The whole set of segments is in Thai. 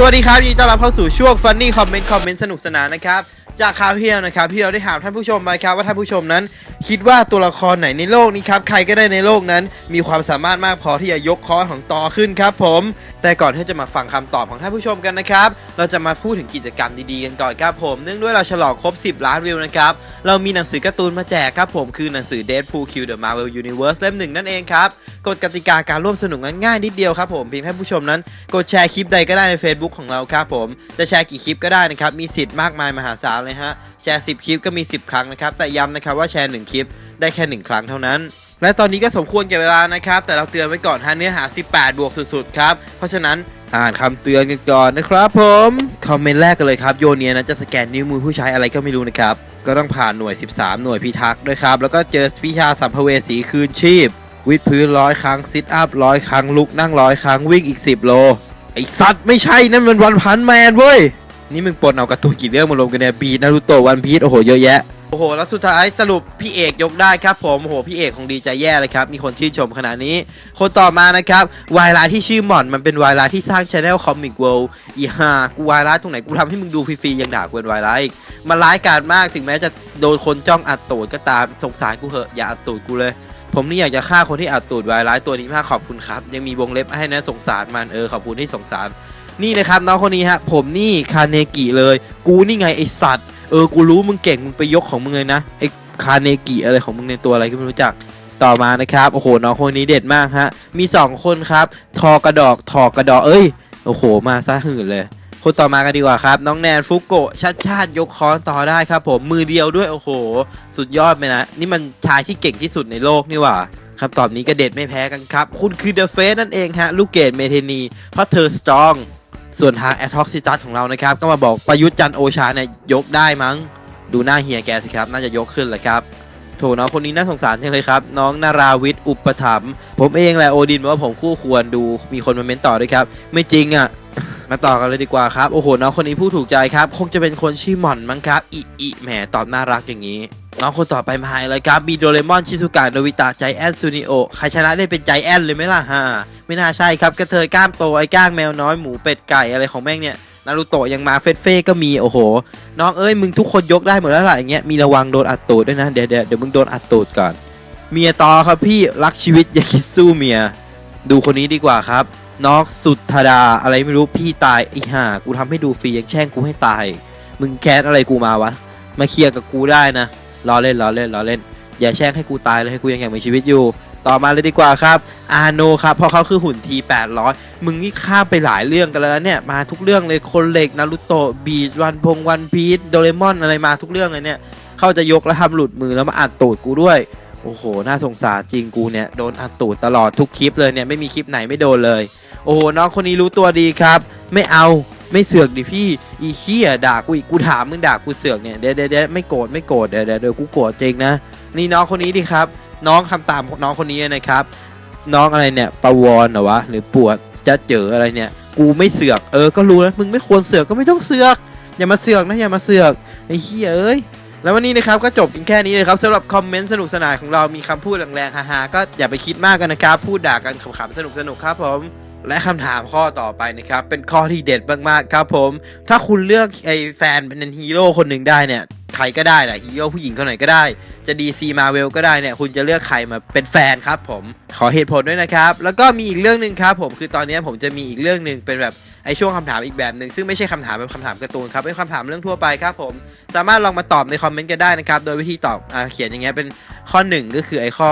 สวัสดีครับยินดีต้อนรับเข้าสู่ช่วง Funny Comment Comment สนุกสนานนะครับ จากคราวที่แล้วนะครับที่เราได้ถามท่านผู้ชมไปครับว่าท่านผู้ชมนั้น คิดว่าตัวละครไหนในโลกนี้ครับใครก็ได้ในโลกนั้น มีความสามารถมากพอที่จะยกคอของตอขึ้นครับผมแต่ก่อนที่จะมาฟังคำตอบของท่านผู้ชมกันนะครับ เราจะมาพูดถึงกิจกรรมดีๆกันก่อนครับผม เนื่องด้วยเราฉลองครบ 10 ล้านวิวนะครับ เรามีหนังสือการ์ตูนมาแจกครับผม คือหนังสือ Deadpool Q The Marvel Universe เล่มหนึ่งนั่นเองครับกฎกติกาการร่วมสนุกง่ายๆนิดเดียวครับผม เพียงท่านผู้ชมนั้น กดแชร์คลิปใดก็ได้ใน Facebook ของเราครับผม จะแชร์กี่คลิปก็ได้นะครับ มีสิทธิ์มากมายมหาศาลเลยฮะ แชร์ 10 คลิปก็มี 10 ครั้งนะครับ แต่ย้ำนะครับว่าแชร์ 1 คลิปได้แค่ 1 ครั้งเท่านั้น และตอนนี้ก็สมควรแก่เวลานะครับ แต่เราเตือนไว้ก่อนฮะเนื้อหา 18 บวกสุดๆครับ เพราะฉะนั้นอ่านคำเตือนกันก่อนนะครับผม คอมเมนต์แรกกันเลยครับ โยเนียนั้นจะสแกนนิ้วมือผู้ใช้อะไรก็ไม่รู้นะครับ ก็ต้องผ่านหน่วย 13 หน่วยพิทักษ์ด้วยครับ แล้วก็เจอพิชาสัมภเวสีคืนชีพ วิดพื้นร้อยครั้งซิทอัพร้อยครั้งลุกนั่งร้อยครั้งวิ่งอีก 10 โล ไอสัตว์ไม่ใช่นั่นมันวันพันแมนเว้ย นี่มึงปนเอาการ์ตูนกี่เรื่องมารวมกันเนี่ยบีนารูโตะวันพีชโอ้โหเยอะแยะ โอ้โห แล้วสุดท้ายสรุปพี่เอกยกได้ครับผมโอ้โหพี่เอกคงดีใจแย่เลยครับ มีคนชื่นชมขนาดนี้ คนต่อมานะครับวายร้ายที่ชื่อหม่อนมันเป็นวายร้ายที่สร้างช anel Comic World อีห่ากูวายร้ายตรงไหนกูทำให้มึงดูฟรีๆยังด่ากูเป็นวายร้ายอีกมันร้ายกาจมากถึงแม้จะโดนคนจ้องอัดตูดก็ตามสงสารกูเหอะอย่าอัดตูดกูเลย ผมนี่อยากจะฆ่าคนที่อัดตูดวายร้ายตัวนี้มากขอบคุณครับ ยังมีวงเล็บให้นะสงสารมันเออขอบคุณที่สงสาร นี่นะครับน้องคนนี้ฮะผมนี่คาเนกิเลย กูนี่ไงไอสัตว์ เออ กูรู้มึงเก่ง มึงไปยกของมึงเลยนะ ไอคาเนกิอะไรของมึงในตัวอะไรก็ไม่รู้จัก ต่อมานะครับ โอ้โห น้องคนนี้เด็ดมากฮะ มี 2 คนครับ ทอกระดอก ทอกระดอก เอ้ย โอ้โห มาซะหื่นเลย คนต่อมากันดีกว่าครับ น้องแนนฟุกโกะชัดชาติยกค้อนต่อได้ครับ ผม มือเดียวด้วย โอ้โห สุดยอดไปนะ นี่มันชายที่เก่งที่สุดในโลกนี่หว่าคำตอบนี้ก็เด็ดไม่แพ้กันครับ คุณคือเดอะเฟสนั่นเองฮะ ลูกเกดเมเทนี เพราะเธอสตรอง ส่วนทางแอทท็อกซิจัสของเรานะครับ ก็มาบอกประยุทธ์จันโอชาเนี่ยยกได้มั้ง ดูหน้าเฮียแกสิครับ น่าจะยกขึ้นแหละครับ โถน้องคนนี้น่าสงสารจังเลยครับ น้องนาราวิทย์อุปถัมภ์ผมเองแหละโอดินบอกว่าผมคู่ควรดูมีคนมาเม้นต่อด้วยครับ ไม่จริงอะ มาต่อกันเลยดีกว่าครับ โอ้โหน้องคนนี้ผู้ถูกใจครับ คงจะเป็นคนชื่อหม่อนมั้งครับอิอิแหมตอบน่ารักอย่างนี้ น้องคนต่อไปมาเลยครับมีโดเรมอนชิซุกะโนบิตะใจแอนซูนิโอใครชนะได้เป็นใจแอนเลยไหมล่ะฮะไม่น่าใช่ครับกระเทยกล้ามโตไอ้ก้างแมวน้อยหมูเป็ดไก่อะไรของแม่งเนี่ยนารูโตะยังมาเฟสเฟ่ก็มีโอ้โห น้องเอ้ยมึงทุกคนยกได้หมดแล้วล่ะอย่างเงี้ยมีระวังโดนอัดตูดด้วยนะเดี๋ยวเดี๋ยวเดี๋ยวมึงโดนอัดตูดก่อน เมียต่อครับพี่รักชีวิตอย่าคิดสู้เมีย ดูคนนี้ดีกว่าครับน้องสุดธดาอะไรไม่รู้พี่ตายไอ้ห่ากูทำให้ดูฟรียังแช่งกูให้ตาย มึงแคสอะไรกูมาวะ มาเคลียร์กับกูได้นะ ล้อเล่นล้อเล่นล้อเล่น อย่าแช่งให้กูตายเลยให้กูยังอยากมีชีวิตอยู่ ต่อมาเลยดีกว่าครับอาโนครับเพราะเขาคือหุ่นที800 มึงนี่ข้ามไปหลายเรื่องกันแล้วเนี่ย มาทุกเรื่องเลยคนเหล็กนารุโตะบีดวันพงวันพีชโดเรมอนอะไรมาทุกเรื่องเลยเนี่ยเขาจะยกแล้วทำหลุดมือแล้วมาอัดตูดกูด้วยโอ้โห น่าสงสารจริงกูเนี่ย โดนอัดตูดตลอดทุกคลิปเลยเนี่ย ไม่มีคลิปไหนไม่โดนเลย โอ้โห น้องคนนี้รู้ตัวดีครับ ไม่เอา ไม่เสือกดิพี่อีเขี้ยด่ากูอีกกูถามมึงด่ากูเสือกเนี่ยเดี๋ยวเดี๋ยวเดี๋ยวไม่โกรธไม่โกรธเดี๋ยวเดี๋ยวเดี๋ยวกูโกรธจริงนะนี่น้องคนนี้ดิครับ น้องทำตามน้องคนนี้นะครับ น้องอะไรเนี่ยประวรเหรอวะหรือปวดจะเจออะไรเนี่ย กูไม่เสือกเออก็รู้แล้วมึงไม่ควรเสือกก็ไม่ต้องเสือก อย่ามาเสือกนะอย่ามาเสือกไอ้เหี้ยเอ้ยแล้ววันนี้นะครับก็จบกันแค่นี้เลยครับสำหรับคอมเมนต์สนุกสนานของเรามีคำพูดแรงๆฮ่าๆก็อย่าไปคิดมากกันนะครับ พูดด่ากันขำๆสนุกๆครับผม และคำถามข้อต่อไปนะครับ เป็นข้อที่เด็ดมากๆครับผม ถ้าคุณเลือกไอ้แฟนเป็นฮีโร่คนหนึ่งได้เนี่ยใครก็ได้แหละฮีโร่ผู้หญิงคนไหนก็ได้ จะ DC Marvel ก็ได้เนี่ย คุณจะเลือกใครมาเป็นแฟนครับผม ขอเหตุผลด้วยนะครับ แล้วก็มีอีกเรื่องหนึ่งครับผมคือตอนนี้ผมจะมีอีกเรื่องหนึ่งเป็นแบบไอช่วงคำถามอีกแบบหนึ่งซึ่งไม่ใช่คำถามเป็นคำถามการ์ตูนครับเป็นคำถามเรื่องทั่วไปครับผม สามารถลองมาตอบในคอมเมนต์กันได้นะครับ โดยวิธีตอบอ่าเขียนอย่างเงี้ยเป็นข้อ 1 ก็คือไอ้ข้อ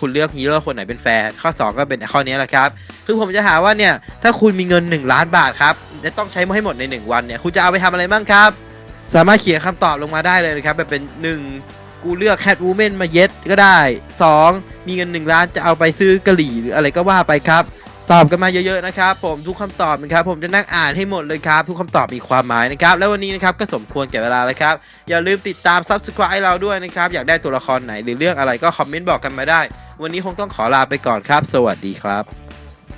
คุณเลือกฮีโร่คนไหนเป็นแฟนข้อ 2 ก็เป็นข้อนี้แหละครับ คือผมจะหาว่าเนี่ยถ้าคุณมีเงิน 1 ล้านบาทครับจะต้องใช้ให้หมดใน 1 วันเนี่ยคุณจะเอาไปทำอะไรบ้างครับ สามารถเขียนคำตอบลงมาได้เลยนะครับแบบเป็น 1 กูเลือกแคทวูแมนมาเย็ดก็ได้ 2 มีเงิน 1 ล้านจะเอาไปซื้อกะหรี่หรืออะไรก็ว่าไปครับ ตอบกันมาเยอะๆนะครับผมทุกคำตอบนะครับผมจะนั่งอ่านให้หมดเลยครับ ทุกคำตอบมีความหมายนะครับ แล้ววันนี้นะครับก็สมควรแก่เวลาแล้วครับ อย่าลืมติดตาม Subscribe เราด้วยนะครับ อยากได้ตัวละครไหนหรือเรื่องอะไรก็คอมเมนต์บอกกันมาได้ วันนี้คงต้องขอลาไปก่อนครับ สวัสดีครับ